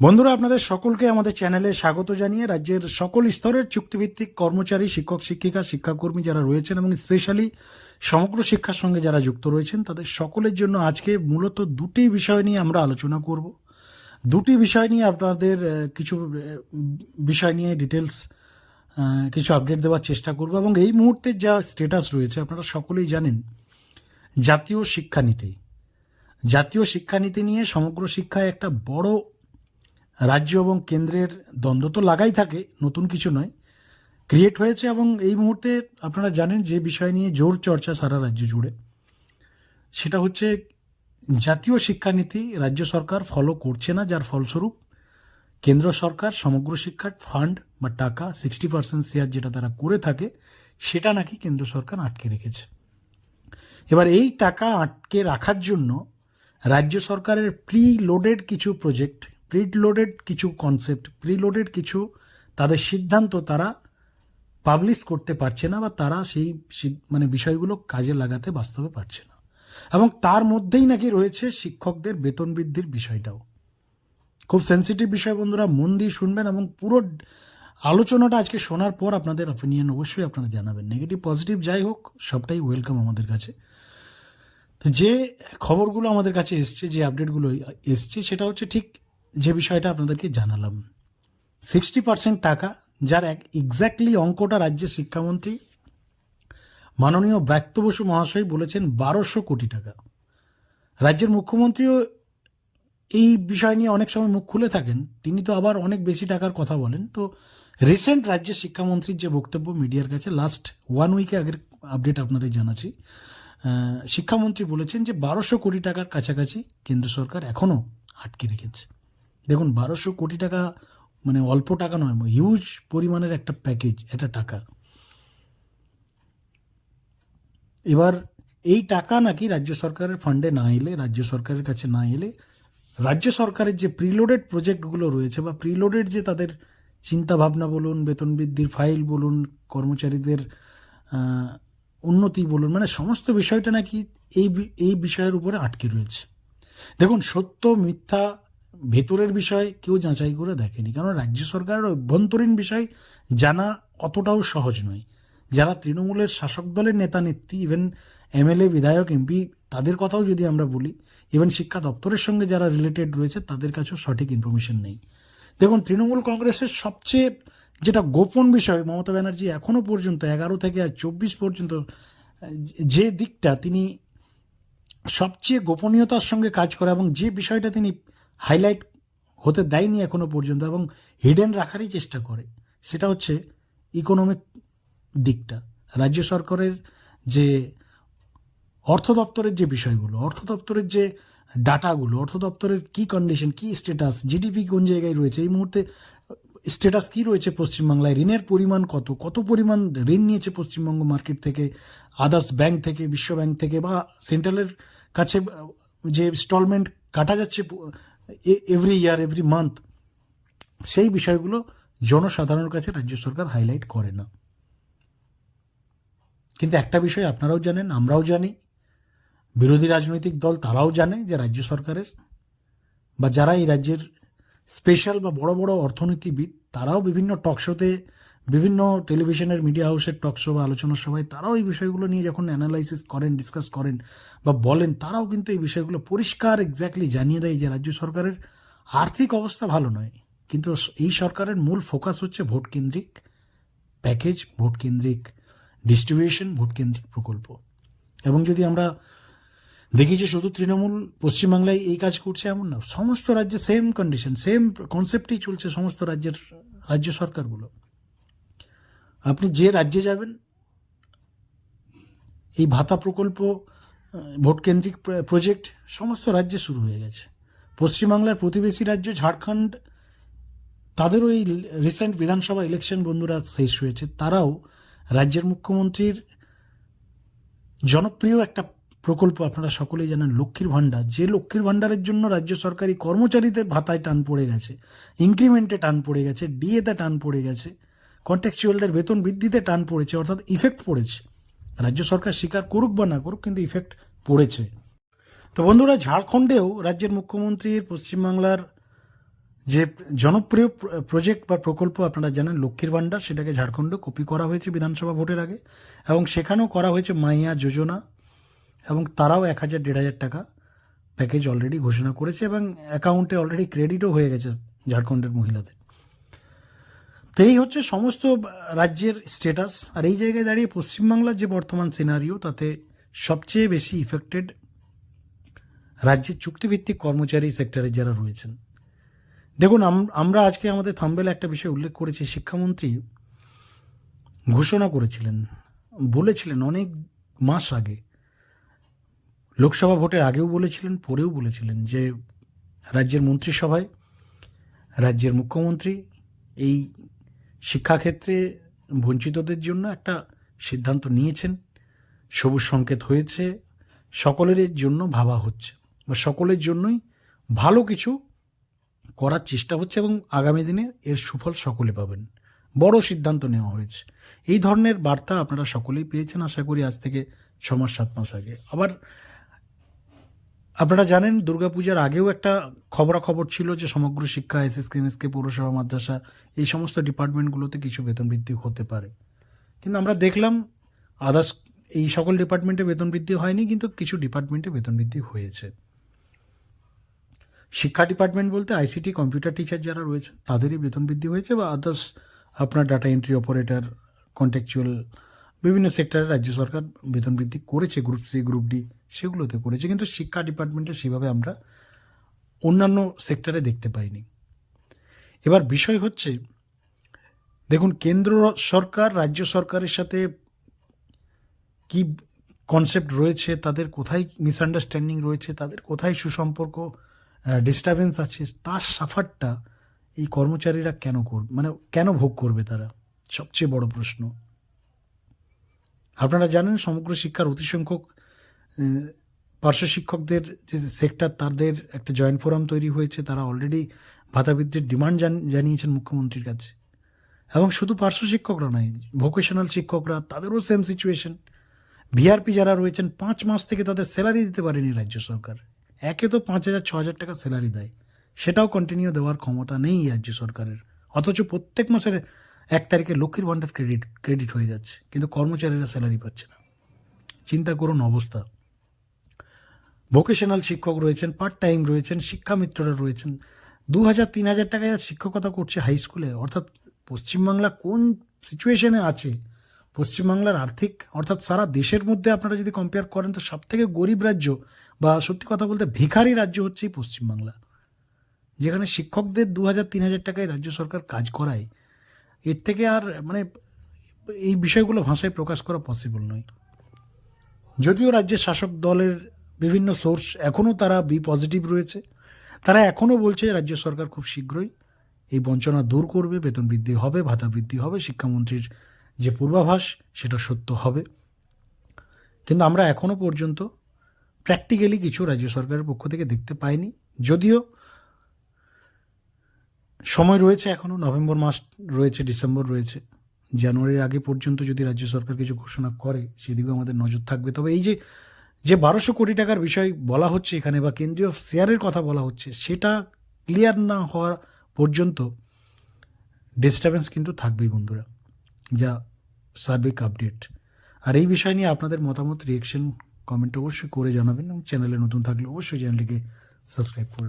বন্ধুরা, আপনাদের সকলকে আমাদের চ্যানেলে স্বাগত জানিয়ে রাজ্যের সকল স্তরের চুক্তিভিত্তিক কর্মচারী, শিক্ষক, শিক্ষিকা, শিক্ষাকর্মী যারা রয়েছেন এবং স্পেশালি সমগ্র শিক্ষার সঙ্গে যারা যুক্ত রয়েছেন, তাদের সকলের জন্য আজকে মূলত দুটি বিষয় নিয়ে আমরা আলোচনা করব। দুটি বিষয় নিয়ে আপনাদের কিছু বিষয় নিয়ে ডিটেলস কিছু আপডেট দেওয়ার চেষ্টা করব এবং এই মুহূর্তে যা স্টেটাস রয়েছে, আপনারা সকলেই জানেন, জাতীয় শিক্ষানীতি। জাতীয় শিক্ষানীতি নিয়ে সমগ্র শিক্ষায় একটা বড় রাজ্য এবং কেন্দ্রের দ্বন্দ্ব তো লাগাই থাকে, নতুন কিছু নয়। ক্রিয়েট হয়েছে এবং এই মুহূর্তে আপনারা জানেন যে বিষয় নিয়ে জোর চর্চা সারা রাজ্য জুড়ে। সেটা হচ্ছে জাতীয় শিক্ষানীতি রাজ্য সরকার ফলো করছে না, যার ফলস্বরূপ কেন্দ্র সরকার সমগ্র শিক্ষার ফান্ড বা টাকা সিক্সটি পার্সেন্ট শেয়ার যেটা তারা করে থাকে, সেটা নাকি কেন্দ্র সরকার আটকে রেখেছে। এবার এই টাকা আটকে রাখার জন্য রাজ্য সরকারের প্রি লোডেড কিছু প্রজেক্ট প্রি লোডেড কিছু কনসেপ্ট প্রিলোডেড কিছু তাদের সিদ্ধান্ত তারা পাবলিশ করতে পারছে না বা তারা সেই মানে বিষয়গুলো কাজে লাগাতে বাস্তবে পারছে না। এবং তার মধ্যেই নাকি রয়েছে শিক্ষকদের বেতন বৃদ্ধির বিষয়টাও। খুব সেন্সিটিভ বিষয় বন্ধুরা, মন দিয়ে শুনবেন এবং পুরো আলোচনাটা আজকে শোনার পর আপনাদের অপিনিয়ন অবশ্যই আপনারা জানাবেন। নেগেটিভ পজিটিভ যাই হোক, সবটাই ওয়েলকাম আমাদের কাছে। যে খবরগুলো আমাদের কাছে এসছে, যে আপডেটগুলো এসছে, সেটা হচ্ছে ঠিক যে বিষয়টা আপনাদেরকে জানালাম। সিক্সটি পার্সেন্ট টাকা, যার এক এক্স্যাক্টলি অঙ্কটা রাজ্যের শিক্ষামন্ত্রী মাননীয় ব্রাত্য বসু মহাশয় বলেছেন বারোশো কোটি টাকা। রাজ্যের মুখ্যমন্ত্রীও এই বিষয় নিয়ে অনেক সময় মুখ খুলে থাকেন, তিনি তো আবার অনেক বেশি টাকার কথা বলেন। তো রিসেন্ট রাজ্যের শিক্ষামন্ত্রীর যে বক্তব্য মিডিয়ার কাছে লাস্ট ওয়ান উইকে আগের আপডেট আপনাদের জানাচ্ছি শিক্ষামন্ত্রী বলেছেন যে বারোশো কোটি টাকার কাছাকাছি কেন্দ্র সরকার এখনও আটকে রেখেছে। দেখুন, বারোশো কোটি টাকা মানে অল্প টাকা নয় হিউজ পরিমাণের একটা প্যাকেজ একটা টাকা। এবার এই টাকা নাকি রাজ্য সরকারের ফান্ডে না এলে, রাজ্য সরকারের কাছে না এলে, রাজ্য সরকারের যে প্রিলোডেড প্রজেক্টগুলো রয়েছে বা প্রিলোডেড যে তাদের চিন্তা ভাবনা বলুন, বেতন বৃদ্ধির ফাইল বলুন, কর্মচারীদের উন্নতি বলুন মানে সমস্ত বিষয়টা নাকি এই এই বিষয়ের উপরে আটকে রয়েছে। দেখুন, সত্য, মিথ্যা ভেতরের বিষয় কেউ যাচাই করে দেখেনি। কারণ রাজ্য সরকারের অভ্যন্তরীণ বিষয় জানা অতটাও সহজ নয়। যারা তৃণমূলের শাসক দলের নেতা নেত্রী ইভেন এমএলএ, বিধায়ক, এমপি, তাদের কথাও যদি আমরা বলি ইভেন শিক্ষা দপ্তরের সঙ্গে যারা রিলেটেড রয়েছে, তাদের কাছেও সঠিক ইনফরমেশন নেই। দেখুন, তৃণমূল কংগ্রেসের সবচেয়ে যেটা গোপন বিষয়, মমতা ব্যানার্জি এখনও পর্যন্ত, এগারো থেকে আর চব্বিশ পর্যন্ত, যে দিকটা তিনি সবচেয়ে গোপনীয়তার সঙ্গে কাজ করে এবং যে বিষয়টা তিনি হাইলাইট হতে দেয়নি এখনও পর্যন্ত এবং হিডেন রাখারই চেষ্টা করে। সেটা হচ্ছে ইকোনমিক দিকটা। রাজ্য সরকারের যে অর্থ দপ্তরের যে বিষয়গুলো, অর্থ দপ্তরের যে ডাটাগুলো, অর্থ দপ্তরের কী কন্ডিশন কী স্ট্যাটাস জিডিপি কোন জায়গায় রয়েছে, এই মুহূর্তে স্ট্যাটাস কী রয়েছে পশ্চিমবাংলায়, ঋণের পরিমাণ কত কত পরিমাণ ঋণ নিয়েছে পশ্চিমবঙ্গ মার্কেট থেকে আদার্স ব্যাংক থেকে, বিশ্ব ব্যাংক থেকে বা সেন্ট্রালের কাছে যে ইনস্টলমেন্ট কাটা যাচ্ছে এভরি ইয়ার এভরি মান্থ সেই বিষয়গুলো জনসাধারণের কাছে রাজ্য সরকার হাইলাইট করে না। কিন্তু একটা বিষয় আপনারাও জানেন, আমরাও জানি, বিরোধী রাজনৈতিক দল তারাও জানে যে রাজ্য সরকারের বা যারা এই রাজ্যের স্পেশাল বা বড় বড় অর্থনীতিবিদ, তারাও বিভিন্ন টক শোতে বিভিন্ন টেলিভিশনের মিডিয়া হাউসের টক শো বা আলোচনা সভায় তারাও এই বিষয়গুলো নিয়ে যখন অ্যানালাইসিস করেন ডিসকাস করেন বা বলেন, তারাও কিন্তু এই বিষয়গুলো পরিষ্কার এক্স্যাক্টলি জানিয়ে দেয় যে রাজ্য সরকারের আর্থিক অবস্থা ভালো নয়। কিন্তু এই সরকারের মূল ফোকাস হচ্ছে ভোট কেন্দ্রিক প্যাকেজ ভোট কেন্দ্রিক ডিস্ট্রিবিউশন ভোট কেন্দ্রিক প্রকল্প। এবং যদি আমরা দেখি যে শুধু তৃণমূল পশ্চিমবাংলায় এই কাজ করছে এমন না, সমস্ত রাজ্যে সেম কন্ডিশন সেম কনসেপ্টেই চলছে সমস্ত রাজ্যের, রাজ্য সরকারগুলো। আপনি যে রাজ্যে যাবেন, এই ভাতা প্রকল্প ভোটকেন্দ্রিক প্রজেক্ট সমস্ত রাজ্যে শুরু হয়ে গেছে। পশ্চিমবাংলার প্রতিবেশী রাজ্য ঝাড়খণ্ড, তাদেরও এই রিসেন্ট বিধানসভা ইলেকশন বন্ধুরা শেষ হয়েছে। তারাও রাজ্যের মুখ্যমন্ত্রীর জনপ্রিয় একটা প্রকল্প আপনারা সকলেই জানেন, লক্ষ্মীর ভাণ্ডার। যে লক্ষ্মীর ভাণ্ডারের জন্য রাজ্য সরকারি কর্মচারীদের ভাতায় টান পড়ে গেছে ইনক্রিমেন্টে টান পড়ে গেছে ডিএতে টান পড়ে গেছে। কন্ট্রাকচুয়ালদের বেতন বৃদ্ধিতে টান পড়েছে, অর্থাৎ ইফেক্ট পড়েছে। রাজ্য সরকার স্বীকার করুক বা না করুক, কিন্তু ইফেক্ট পড়েছে। তো বন্ধুরা, ঝাড়খণ্ডেও রাজ্যের মুখ্যমন্ত্রীর পশ্চিমবাংলার যে জনপ্রিয় প্র- প্রজেক্ট বা প্রকল্প আপনারা জানেন, লক্ষ্মীর ভাণ্ডার, সেটাকে ঝাড়খণ্ডে কপি করা হয়েছে বিধানসভা ভোটের আগে, এবং সেখানেও করা হয়েছে মাইয়া যোজনা, এবং তারাও এক হাজার, দেড় হাজার টাকা প্যাকেজ অলরেডি ঘোষণা করেছে, এবং অ্যাকাউন্টে অলরেডি ক্রেডিটও হয়ে গেছে ঝাড়খণ্ডের মহিলাদের। এই হচ্ছে সমস্ত রাজ্যের স্টেটাস আর এই জায়গায় দাঁড়িয়ে পশ্চিমবাংলার যে বর্তমান সিনারিও তাতে সবচেয়ে বেশি ইফেক্টেড রাজ্যের চুক্তিভিত্তিক কর্মচারী সেক্টরে যারা রয়েছেন। দেখুন, আম- আমরা আজকে আমাদের থাম্বেল একটা বিষয় উল্লেখ করেছি, শিক্ষামন্ত্রী ঘোষণা করেছিলেন, বলেছিলেন অনেক মাস আগে। লোকসভা ভোটের আগেও বলেছিলেন, পরেও বলেছিলেন যে রাজ্যের মন্ত্রিসভায় রাজ্যের মুখ্যমন্ত্রী এই শিক্ষাক্ষেত্রে বঞ্চিতদের জন্য একটা সিদ্ধান্ত নিয়েছেন। সবুজ সংকেত হয়েছে, সকলের জন্য ভাবা হচ্ছে বা সকলের জন্যই ভালো কিছু করার চেষ্টা হচ্ছে এবং আগামী দিনে এর সুফল সকলে পাবেন। বড় সিদ্ধান্ত নেওয়া হয়েছে। এই ধরনের বার্তা আপনারা সকলেই পেয়েছেন। আশা করি আজ থেকে ছ মাস, সাত মাস আগে। আবার আপনারা জানেন, দুর্গাপূজার আগেও একটা খবরাখবর ছিল যে সমগ্র শিক্ষা এসএসকে এমএসকে পৌরসভা, মাদ্রাসা, এই সমস্ত ডিপার্টমেন্টগুলোতে কিছু বেতন বৃদ্ধি হতে পারে। কিন্তু আমরা দেখলাম আদার্স এই সকল ডিপার্টমেন্টে বেতন বৃদ্ধি হয়নি, কিন্তু কিছু ডিপার্টমেন্টে বেতন বৃদ্ধি হয়েছে। শিক্ষা ডিপার্টমেন্ট বলতে আইসিটি, কম্পিউটার টিচার যারা রয়েছে তাদেরই বেতন বৃদ্ধি হয়েছে বা আদার্স আপনার ডাটা এন্ট্রি অপারেটর কন্ট্যাকচুয়াল বিভিন্ন সেক্টরে রাজ্য সরকার বেতন বৃদ্ধি করেছে গ্রুপ সি গ্রুপ ডি সেগুলোতে করেছে। কিন্তু শিক্ষা ডিপার্টমেন্টে সেভাবে আমরা অন্যান্য সেক্টরে দেখতে পাইনি। এবার বিষয় হচ্ছে, দেখুন, কেন্দ্র সরকার, রাজ্য সরকারের সাথে কি কনসেপ্ট রয়েছে, তাদের কোথায় মিসআন্ডারস্ট্যান্ডিং রয়েছে, তাদের কোথায় সুসম্পর্ক ডিস্টারবেন্স আছে, তার সাফারটা এই কর্মচারীরা কেন করবে মানে কেন ভোগ করবে তারা? সবচেয়ে বড় প্রশ্ন। আপনারা জানেন সমগ্র শিক্ষার অতি সংখ্যক পার্শ্ব শিক্ষকদের যে সেক্টর তাদের একটা জয়েন্ট ফোরাম তৈরি হয়েছে। তারা অলরেডি ভাতা বৃদ্ধির ডিমান্ড জানিয়েছেন মুখ্যমন্ত্রীর কাছে। এবং শুধু পার্শ্ব শিক্ষকরা নয় ভোকেশনাল শিক্ষকরা, তাদেরও সেম সিচুয়েশন ভিআরপি যারা রয়েছেন, পাঁচ মাস থেকে তাদের স্যালারি দিতে পারেনি রাজ্য সরকার। একে তো পাঁচ হাজার, ছ হাজার টাকা স্যালারি দেয়। সেটাও কন্টিনিউ দেওয়ার ক্ষমতা নেই রাজ্য সরকারের। অথচ প্রত্যেক মাসের এক তারিখে লক্ষ্মীর ভাণ্ডার ক্রেডিট ক্রেডিট হয়ে যাচ্ছে, কিন্তু কর্মচারীরা স্যালারি পাচ্ছে না। চিন্তা করুন অবস্থা। ভোকেশনাল শিক্ষক রয়েছেন পার্ট টাইম রয়েছেন শিক্ষামিত্ররা রয়েছেন। দু হাজার তিন হাজার টাকায় শিক্ষকতা করছে হাই স্কুলে অর্থাৎ পশ্চিমবাংলা কোন সিচুয়েশনে আছে? পশ্চিমবাংলার আর্থিক, অর্থাৎ সারা দেশের মধ্যে আপনারা যদি কম্পেয়ার করেন, তো সব থেকে গরিব রাজ্য বা সত্যি কথা বলতে ভিখারি রাজ্য হচ্ছে পশ্চিমবাংলা। যেখানে শিক্ষকদের দু হাজার তিন হাজার টাকায় রাজ্য সরকার কাজ করায়। এর থেকে আর মানে এই বিষয়গুলো ভাষায় প্রকাশ করা পসিবল নয়। যদিও রাজ্যের শাসক দলের বিভিন্ন সোর্স এখনও তারা বি পজিটিভ রয়েছে, তারা এখনও বলছে রাজ্য সরকার খুব শীঘ্রই এই বঞ্চনা দূর করবে, বেতন বৃদ্ধি হবে, ভাতা বৃদ্ধি হবে, শিক্ষামন্ত্রীর যে পূর্বাভাস সেটা সত্য হবে। কিন্তু আমরা এখনও পর্যন্ত প্র্যাকটিক্যালি কিছু রাজ্য সরকারের পক্ষ থেকে দেখতে পাইনি, যদিও সময় রয়েছে এখনও নভেম্বর মাস রয়েছে, ডিসেম্বর রয়েছে। জানুয়ারির আগে পর্যন্ত যদি রাজ্য সরকার কিছু ঘোষণা করে, সেদিকেও আমাদের নজর থাকবে। তবে এই যে যে বারোশো কোটি টাকার বিষয় বলা হচ্ছে এখানে বা কেন্দ্রীয় শেয়ারের কথা বলা হচ্ছে, সেটা ক্লিয়ার না হওয়া পর্যন্ত ডিস্টারবেন্স কিন্তু থাকবেই বন্ধুরা। যা সার্বিক আপডেট আর এই বিষয় নিয়ে আপনাদের মতামত রিয়েকশন কমেন্ট অবশ্যই করে জানাবেন এবং চ্যানেলে নতুন থাকলে অবশ্যই চ্যানেলটিকে সাবস্ক্রাইব করে রাখবেন।